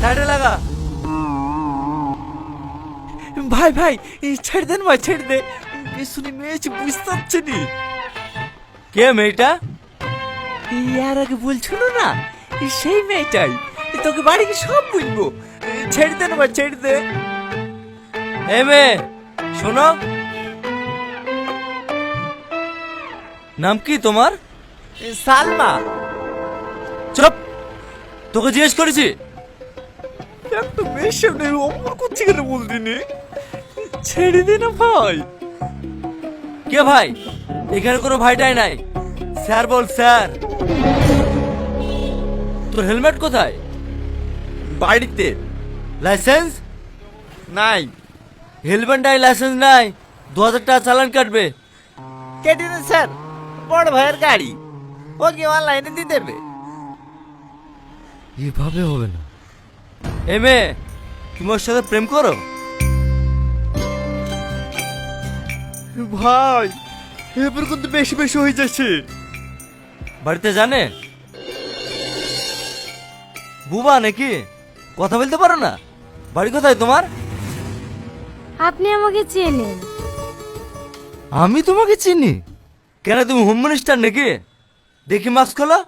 সাইডে লাগা। ভাই ভাই ছেড়ে দেন ভাই ছেড়ে দে। শুনে মেয়েছি বুঝতে পারছি নি। কে মেয়েটা? এই আর আগে বলছিল না সেই মেয়েটাই। তোকে বাড়ি গিয়ে সব বলব ছেড়ে দে না ভাই ছেড়ে দে। এ মেয়ে শোনো। নাম কি তোমার? সালমা। চুপ! তোকে জিজ্ঞেস করেছি একটা মেয়ের সামনে অমর করছি কেন বলতি নি ছেড়ে দে না ভাই। কে ভাই? এখানে কোনো ভাইটাই নাই। স্যার বল স্যার। তোর হেলমেট কোথায়? বাড়িতে। লাইসেন্স? নাই। হেলমেট নাই লাইসেন্স নাই। দু হাজার টাকা চালান কাটবে। কেটে দেন স্যার? বড় ভাইয়ের গাড়ি। ও কি অনলাইনে দিয়ে দেবে? এভাবে হবে না। এ মেয়ে তুমি ওর সাথে প্রেম করো? ভাই এবার কিন্তু বেশি বেশি হয়ে যাচ্ছে। বাড়িতে জানে? বুবা নাকি? কথা বলতে পারো না? বাড়ি কোথায় তোমার? আপনি আমাকে চেনেন। আমি তোমাকে চিনি? কেন তুমি হোম মিনিস্টার নাকি? দেখি মাস্ক খোলো।